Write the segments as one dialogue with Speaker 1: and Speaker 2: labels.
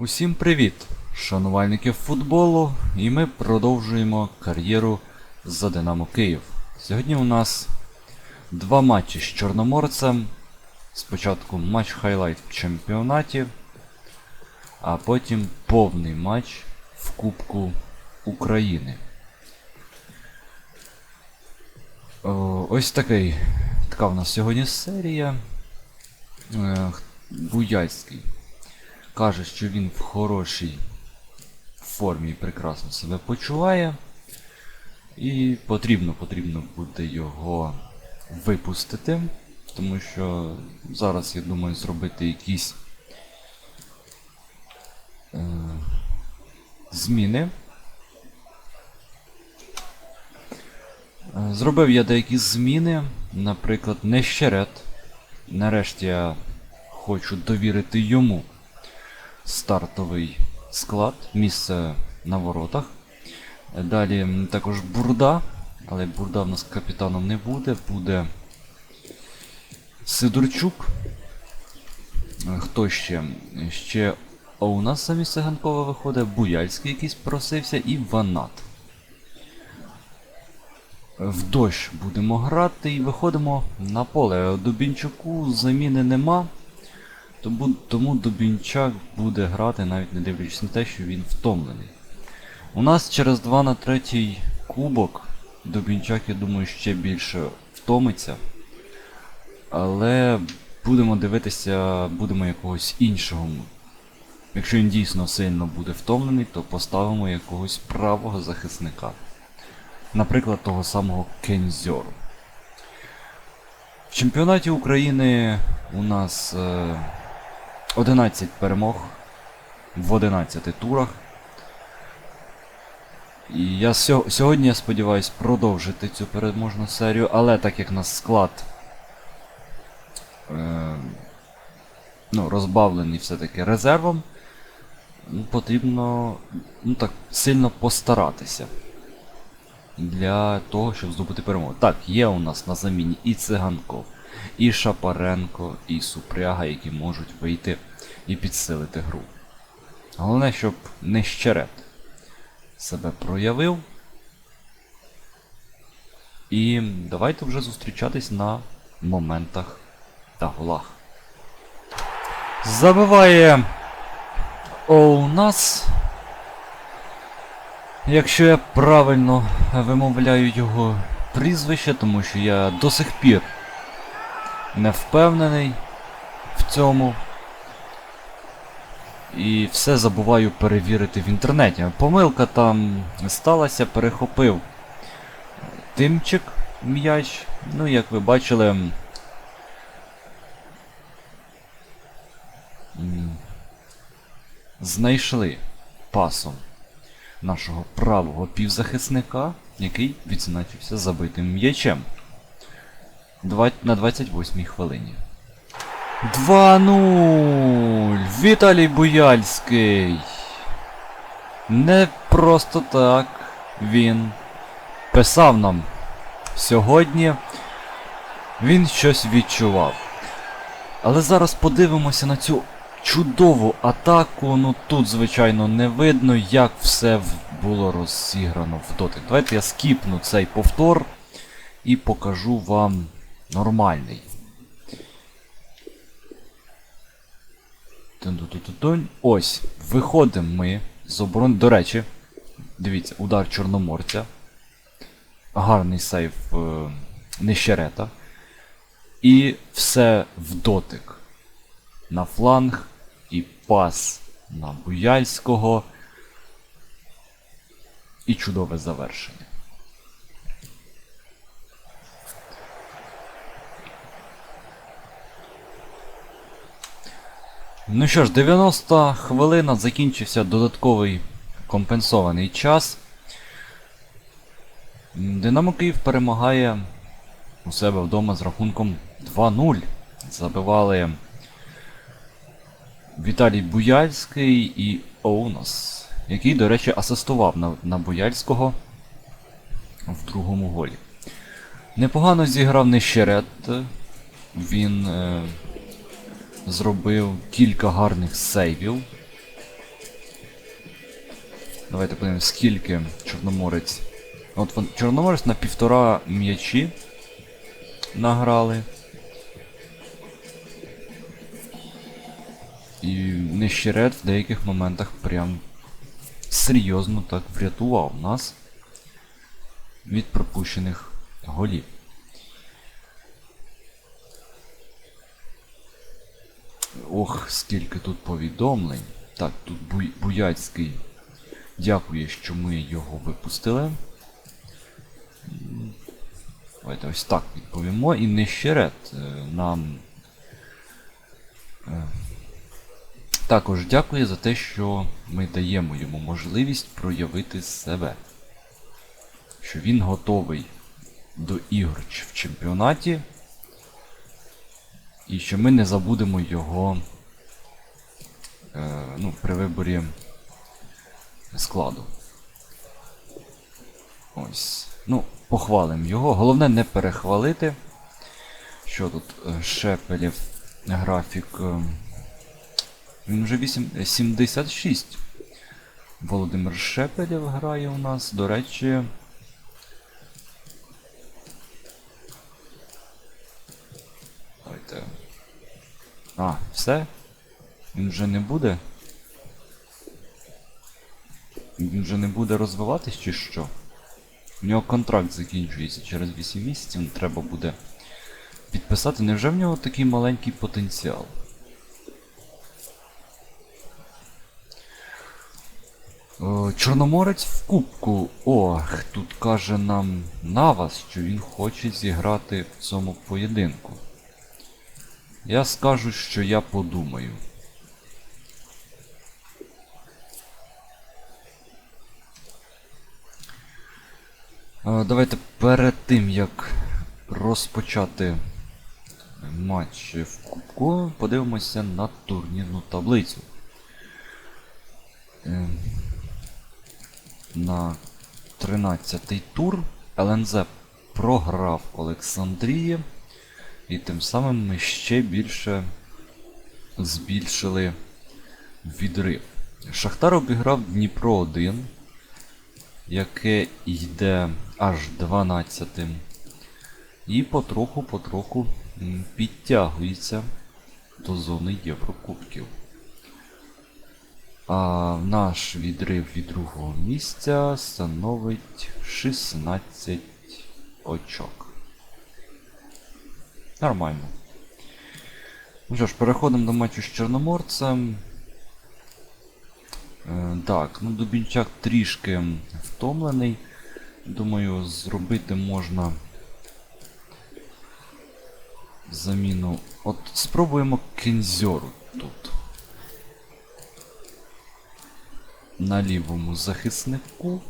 Speaker 1: Усім привіт, шанувальники футболу, і ми продовжуємо кар'єру за Динамо Київ. Сьогодні у нас два матчі з Чорноморцем. Спочатку матч хайлайт в чемпіонаті, а потім повний матч в Кубку України. Ось такий, така в нас сьогодні серія. Е, Буяльський каже, що він в хорошій формі і прекрасно себе почуває. І потрібно, потрібно буде його випустити. Тому що зараз, я думаю, зробити якісь е, зміни. Е, Зробив я деякі зміни, наприклад, Нещерет. Нарешті я хочу довірити йому стартовий склад, місце на воротах. Далі також Бурда, але Бурда в нас капітаном не буде, буде Сидорчук. Хто ще? Ще у нас замість Циганкова виходить, Буяльський якийсь просився і Ванат. В дощ будемо грати і виходимо на поле. Дубінчуку заміни нема. Тому, тому Дубінчак буде грати, навіть не дивлячись на те, що він втомлений. У нас через 2 на 3 кубок Дубінчак, я думаю, ще більше втомиться. Але будемо дивитися, будемо якогось іншого. Якщо він дійсно сильно буде втомлений, то поставимо якогось правого захисника. Наприклад, того самого Кензьору. В чемпіонаті України у нас е, 11 перемог в 11 турах. І я сьо- сьогодні я сподіваюся продовжити цю переможну серію, але так як нас склад е, ну, розбавлений все-таки резервом, ну, потрібно ну, так, сильно постаратися для того, щоб здобути перемогу. Так, є у нас на заміні і Циганков, і Шапаренко, і Супряга, які можуть вийти і підсилити гру. Головне, щоб Нещерет себе проявив. І давайте вже зустрічатись на моментах та голах. Забиває у нас. Якщо я правильно вимовляю його прізвище, тому що я до сих пір не впевнений в цьому. І все забуваю перевірити в інтернеті. Помилка там сталася, перехопив тимчик м'яч. Ну, як ви бачили. Знайшли пасом нашого правого півзахисника, який відзначився забитим м'ячем. На 28-й хвилині. 2-0! Віталій Буяльський! Не просто так він писав нам сьогодні. Він щось відчував. Але зараз подивимося на цю чудову атаку. Ну тут, звичайно, не видно, як все було розіграно в дотик. Давайте я скіпну цей повтор і покажу вам нормальний. Ось, виходимо ми з оборони. До речі, дивіться, удар Чорноморця. Гарний сейв е, Нещерета. І все в дотик. На фланг і пас на Буяльського. І чудове завершення. Ну що ж, 90 хвилина закінчився додатковий компенсований час. Динамо Київ перемагає у себе вдома з рахунком 2-0. Забивали Віталій Буяльський і Оунос, який, до речі, асистував на, на Буяльського в другому голі. Непогано зіграв Нещерет. Він е, зробив кілька гарних сейвів. Давайте подивимось, скільки Чорноморець. От Чорноморець на півтора м'ячі награли. І Нещерет в деяких моментах прям серйозно так врятував нас від пропущених голів. Ох, скільки тут повідомлень. Так, тут Буй- Буяцький дякує, що ми його випустили. Давайте ось так відповімо. І Нещерет нам е, також дякує за те, що ми даємо йому можливість проявити себе. Що він готовий до ігор в чемпіонаті. І що ми не забудемо його е, ну, при виборі складу. Ось. Ну, похвалимо його. Головне не перехвалити. Що тут е, Шепелів графік. е, Він вже 8, е, 76. Володимир Шепелєв грає у нас. До речі. Давайте. А, все? Він вже не буде? Він вже не буде розвиватись чи що? У нього контракт закінчується через 8 місяців, треба буде підписати. Невже в нього такий маленький потенціал? О, Чорноморець в кубку. Ох, тут каже нам Навас, що він хоче зіграти в цьому поєдинку. Я скажу, що я подумаю. Давайте перед тим, як розпочати матч в Кубку, подивимося на турнірну таблицю. Е, На 13-й тур ЛНЗ програв Олександрії, і тим самим ми ще більше збільшили відрив. Шахтар обіграв Дніпро 1 яке йде аж 12-тим. І потроху-потроху підтягується до зони Єврокубків. А наш відрив від другого місця становить 16 очок. Нормально. Ну що ж, переходимо до матчу з Чорноморцем. Е, Так, ну Дубінчак трішки втомлений. Думаю, зробити можна заміну. От спробуємо кензьору тут. На лівому захиснику.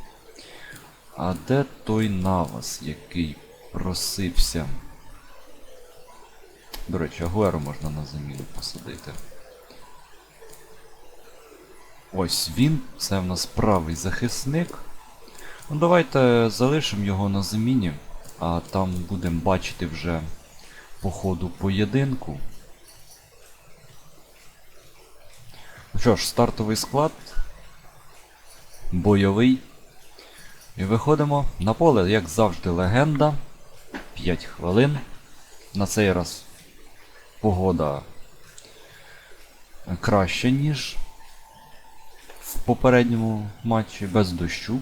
Speaker 1: А де той навас, який просився? До речі, Агуеру можна на заміну посадити. Ось він, це в нас правий захисник. Ну давайте залишимо його на заміні, а там будемо бачити вже по ходу поєдинку. Ну що ж, стартовий склад. Бойовий. І виходимо на поле, як завжди, легенда. 5 хвилин. На цей раз погода краще, ніж в попередньому матчі без дощу.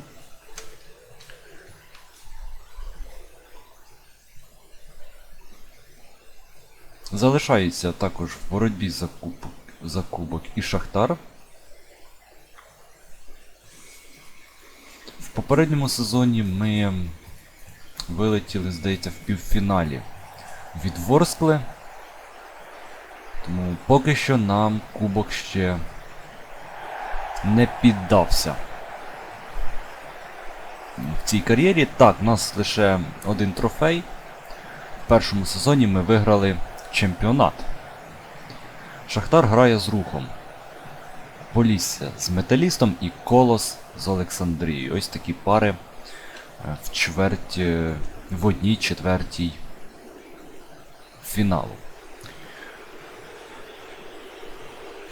Speaker 1: Залишається також в боротьбі за кубок, за кубок і Шахтар. В попередньому сезоні ми вилетіли, здається, в півфіналі від Ворскли. Тому поки що нам кубок ще не піддався. В цій кар'єрі так, у нас лише один трофей. В першому сезоні ми виграли чемпіонат. Шахтар грає з рухом. Полісся з металістом і Колос з Олександрією. Ось такі пари е, в чверть, в одній четвертій фіналу.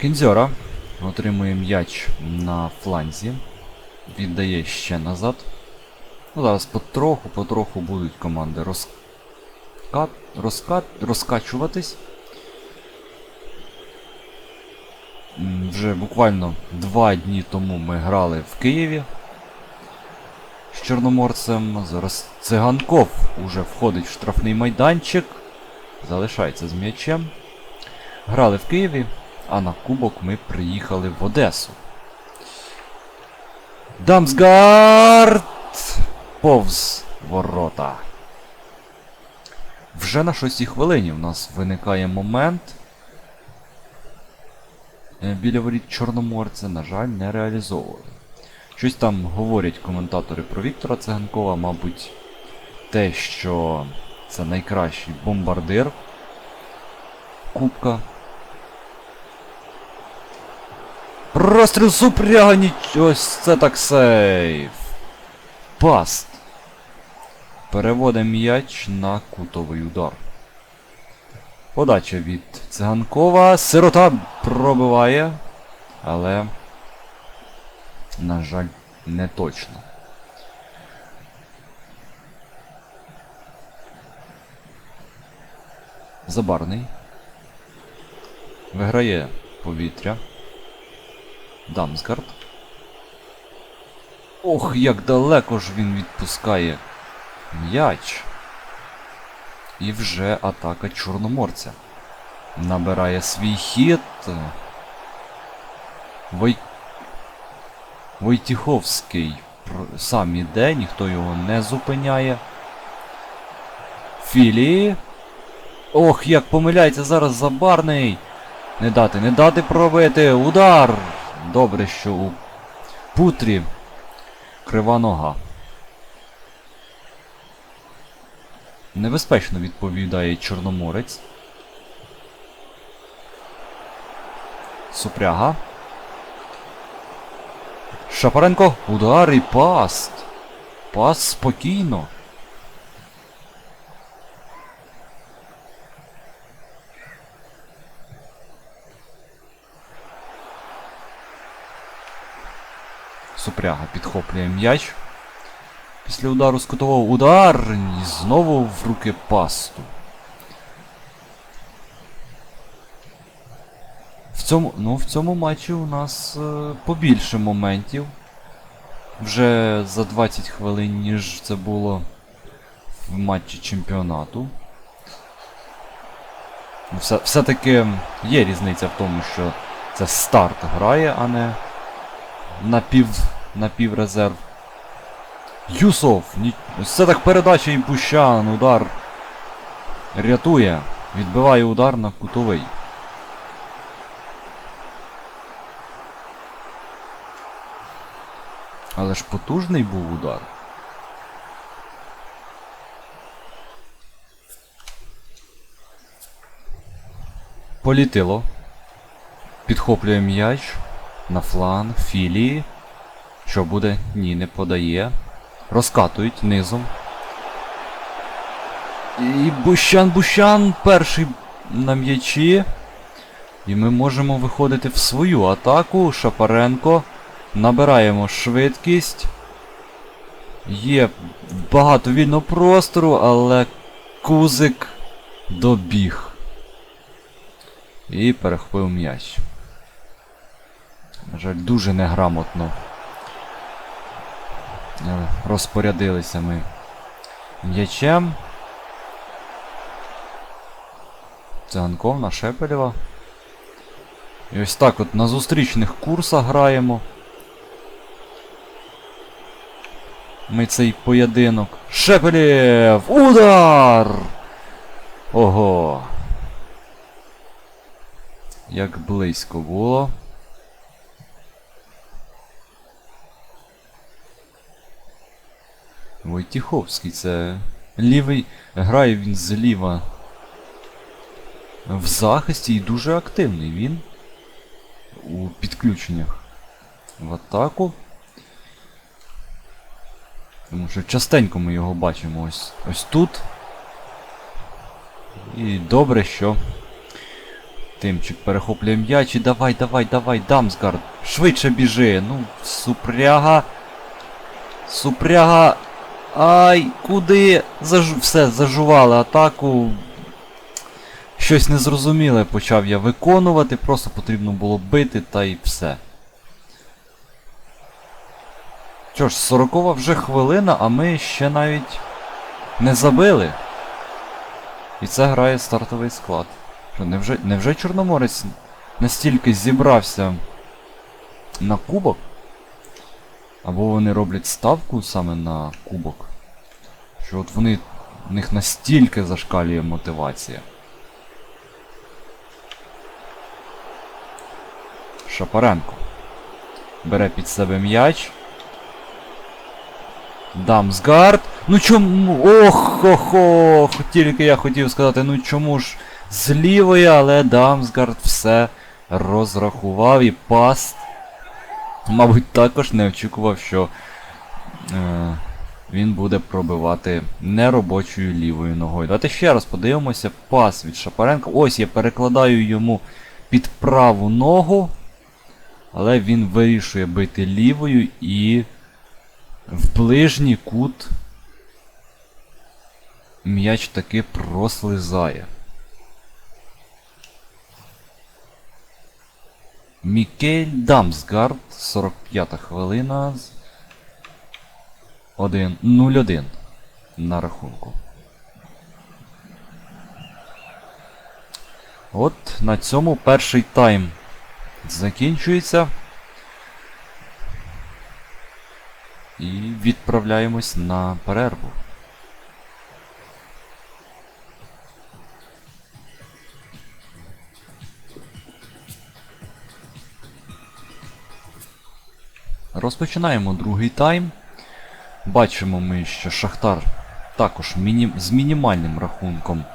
Speaker 1: Кінзьора отримує м'яч на фланзі. віддає ще назад. Ну, зараз потроху, потроху будуть команди розкат, розкат, розкачуватись. Вже буквально два дні тому ми грали в Києві з Чорноморцем. Зараз Циганков уже входить в штрафний майданчик. Залишається з м'ячем. Грали в Києві, а на кубок ми приїхали в Одесу. Дамсгард! Повз ворота. Вже на 6 хвилині в нас виникає момент. Е, Біля воріт Чорноморця, на жаль, не реалізовували. Щось там говорять коментатори про Віктора Циганкова, мабуть, те, що це найкращий бомбардир Кубка. Розстріл супряга, ніч... ось це так сейф. Паст. Переводить м'яч на кутовий удар. Подача від циганкова. Сирота пробиває. Але. На жаль, не точно. Забарний. Виграє повітря. Дамсгард. Ох, як далеко ж він відпускає м'яч. І вже атака Чорноморця. Набирає свій хід. Вой... Войтіховський сам іде, ніхто його не зупиняє. Філі. Ох, як помиляється зараз забарний. Не дати, не дати пробити. Удар! Добре, що у путрі крива нога. Небезпечно відповідає Чорноморець. Супряга. Шапаренко. Удар і паст. Пас спокійно. Супряга підхоплює м'яч. Після удару з кутового удар і знову в руки пасту. В цьому, ну, в цьому матчі у нас е, побільше моментів. Вже за 20 хвилин, ніж це було в матчі чемпіонату. Ну, Все, все-таки є різниця в тому, що це старт грає, а не напів, напіврезерв. Юсов! Ні... Це так передача і Бущан, удар. Рятує. Відбиває удар на кутовий. Але ж потужний був удар. Політило. Підхоплює м'яч. На фланг. Філії. Що буде? Ні, не подає. Розкатують низом. І Бущан Бущан перший на м'ячі. І ми можемо виходити в свою атаку. Шапаренко. Набираємо швидкість. Є багато вільного простору, але кузик добіг. І перехопив м'яч. На жаль, дуже неграмотно. Е, Розпорядилися ми м'ячем. Циганков на Шепелєва. І ось так от на зустрічних курсах граємо. Ми цей поєдинок. Шепелєв! Удар! Ого! Як близько було. Войтіховський, це лівий. Грає він зліва в захисті і дуже активний він у підключеннях в атаку. Тому що частенько ми його бачимо ось, ось тут. І добре, що Тимчик перехоплює м'яч і давай, давай, давай, Дамсгард, швидше біжи. Ну, супряга Супряга. Ай, куди? Заж... Все, зажували атаку. Щось незрозуміле почав я виконувати, просто потрібно було бити та й все. Що ж, 40 вже хвилина, а ми ще навіть не забили. І це грає стартовий склад. Що, невже, невже Чорноморець настільки зібрався на кубок? Або вони роблять ставку саме на кубок? Що от вони. В них настільки зашкалює мотивація. Шапаренко. Бере під себе м'яч. Дамсгард. Ну чому. Ох, ох, ох, тільки я хотів сказати, ну чому ж з лівої, але Дамсгард все розрахував і паст. Мабуть, також не очікував, що е, він буде пробивати неробочою лівою ногою. Давайте ще раз подивимося. Пас від Шапаренка. Ось я перекладаю йому під праву ногу. Але він вирішує бити лівою і в ближній кут м'яч таки прослизає. Мікель Дамсгард, 45 хвилина. 1 0-1 на рахунку. От на цьому перший тайм закінчується. І відправляємось на перерву. Розпочинаємо другий тайм. Бачимо ми, що Шахтар також міні... з мінімальним рахунком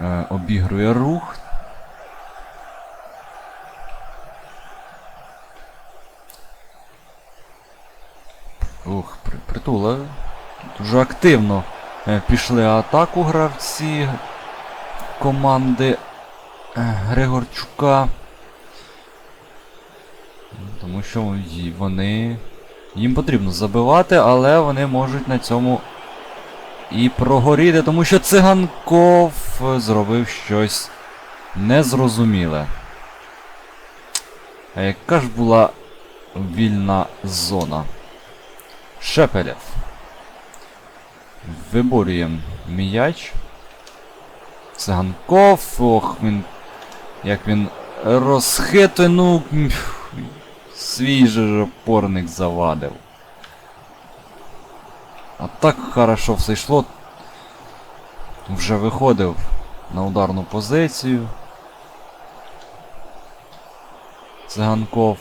Speaker 1: е, обігрує рух. Ух, при- притула. Дуже активно е, пішли атаку гравці команди е, Григорчука. Що вони. Їм потрібно забивати, але вони можуть на цьому і прогоріти, тому що циганков зробив щось незрозуміле. А яка ж була вільна зона? Шепелєв. Виборюємо м'яч. Циганков. Ох, він. Як він розхитує, ну. Свій же опорник завадив. А так хорошо все йшло. Вже виходив на ударну позицію. Циганков.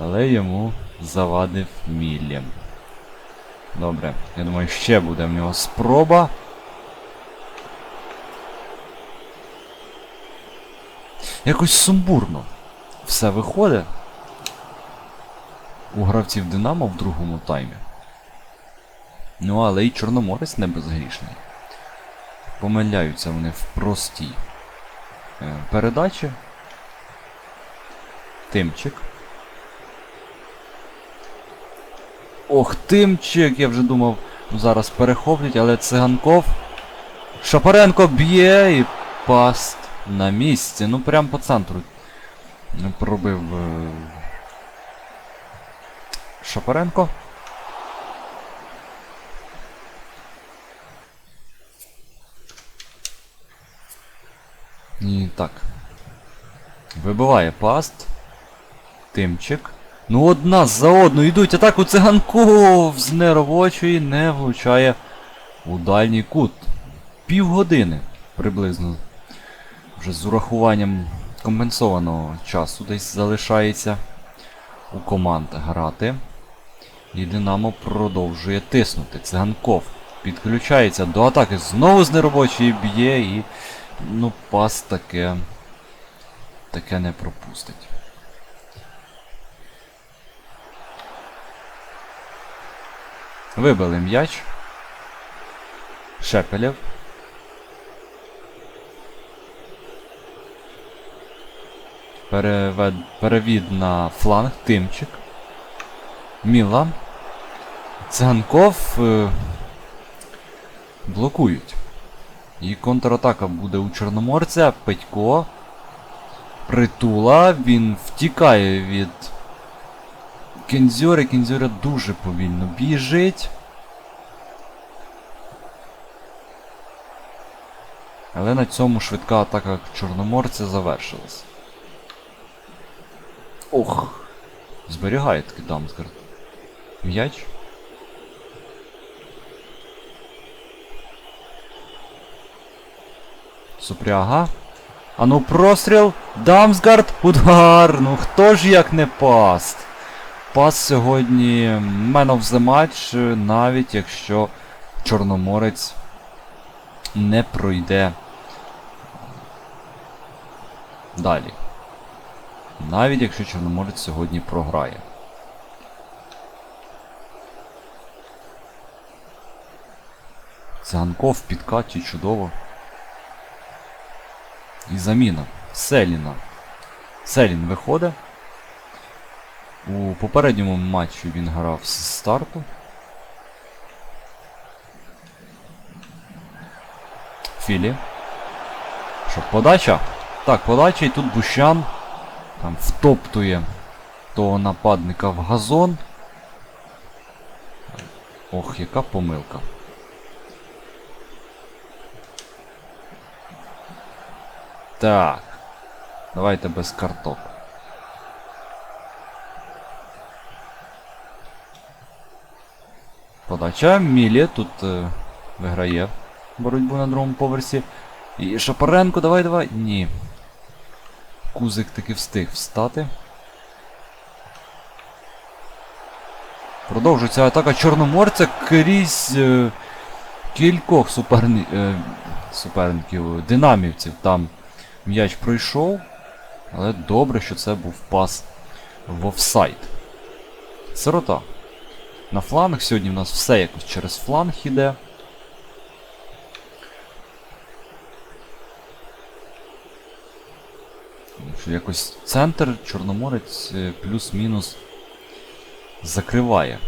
Speaker 1: Але йому завадив Міллі. Добре, я думаю, ще буде в нього спроба. Якось сумбурно. Все виходить. У гравців Динамо в другому таймі. Ну, але і Чорноморець не безгрішний. Помиляються вони в простій е, передачі. Тимчик. Ох, Тимчик, я вже думав, зараз перехоплять, але циганков. Шапаренко б'є і паст на місці. Ну прям по центру. Ну, Пробив е... Шапаренко. І так. Вибиває паст. Тимчик. Ну одна за одну йдуть атаку циганков з неробочої не влучає у дальній кут. Півгодини приблизно. Вже з урахуванням компенсованого часу десь залишається у команд грати. І Динамо продовжує тиснути. Циганков підключається до атаки. Знову з неробочої б'є і ну пас таке. Таке не пропустить. Вибили м'яч. Шепелєв. Перевед... Перевід на фланг. Тимчик. Мілан. Циганков е, блокують. І контратака буде у Чорноморця. Петько. Притула. Він втікає від Кензьори. Кензьора дуже повільно біжить. Але на цьому швидка атака Чорноморця завершилась. Ох! Зберігає таки Дамсгард. М'яч. Супряга. А ну простріл. Дамсгард. Удар. Ну хто ж як не паст? Пас сьогодні man of the match, навіть якщо Чорноморець не пройде далі. Навіть якщо Чорноморець сьогодні програє. Циганков в підкаті чудово. І заміна. Селіна. Селін виходить. У попередньому матчі він грав з старту. Філі. Що, подача? Так, подача і тут Бущан там втоптує того нападника в газон. Ох, яка помилка. Так. Давайте без карток. Подача Мілі тут е, виграє боротьбу на другому поверсі. І Шапаренко, давай, давай. Ні. Кузик таки встиг встати. Продовжується атака Чорноморця крізь е, кількох суперни, е, суперників, динамівців там м'яч пройшов. Але добре, що це був пас в офсайд. Сирота. На фланг сьогодні в нас все якось через фланг іде. Якось центр Чорноморець е, плюс-мінус закриває.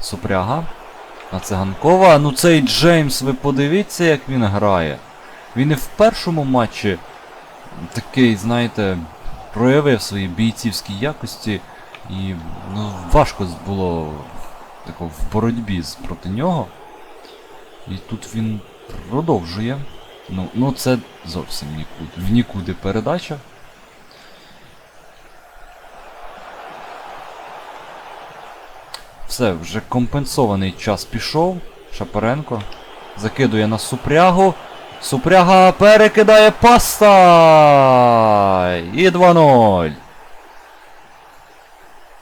Speaker 1: Супряга. На циганкова. Ну цей Джеймс, ви подивіться, як він грає. Він і в першому матчі такий, знаєте, проявив свої бійцівські якості. І ну, важко було тако, в боротьбі проти нього. І тут він продовжує. Ну, ну це зовсім нікуди. В нікуди передача. Все, вже компенсований час пішов. Шапаренко закидує на супрягу. Супряга перекидає паста! І 2-0.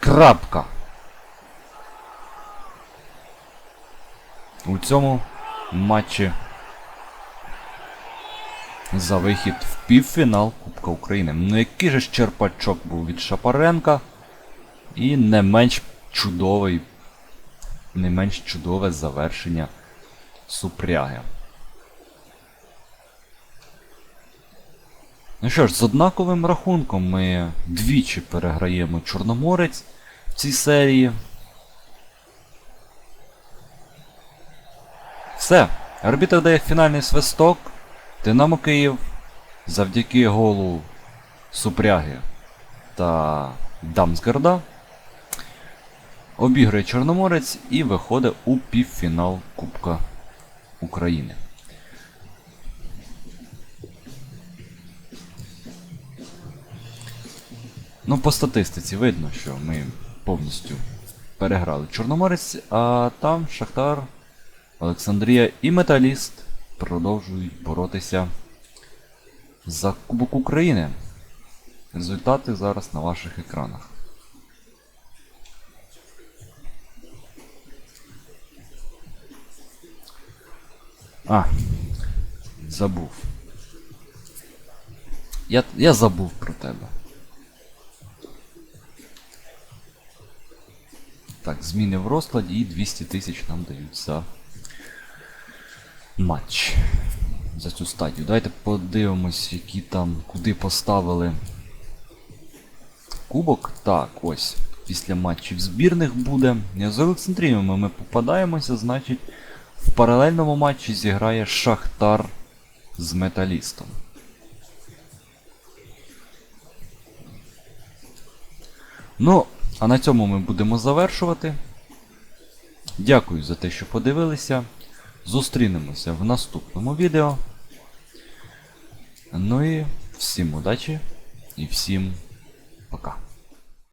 Speaker 1: Крапка. У цьому матчі за вихід в півфінал Кубка України. Ну який же ж черпачок був від Шапаренка. І не менш чудовий, не менш чудове завершення Супряги. Ну що ж, з однаковим рахунком ми двічі переграємо Чорноморець в цій серії. Все. Арбітр дає фінальний свисток. Динамо Київ завдяки голу Супряги та Дамсгарда обігрує Чорноморець і виходить у півфінал Кубка України. Ну, по статистиці видно, що ми повністю переграли Чорноморець, а там Шахтар, Олександрія і Металіст продовжують боротися за Кубок України. Результати зараз на ваших екранах. А, забув. Я, я забув про тебе. Так, зміни в розкладі і 200 тисяч нам дають за матч. За цю стадію. Давайте подивимось, які там, куди поставили кубок. Так, ось. після матчів збірних буде. З Олександрієм ми попадаємося, значить, в паралельному матчі зіграє Шахтар з металістом. Ну, а на цьому ми будемо завершувати. Дякую за те, що подивилися. Зустрінемося в наступному відео. Ну і всім удачі і всім пока.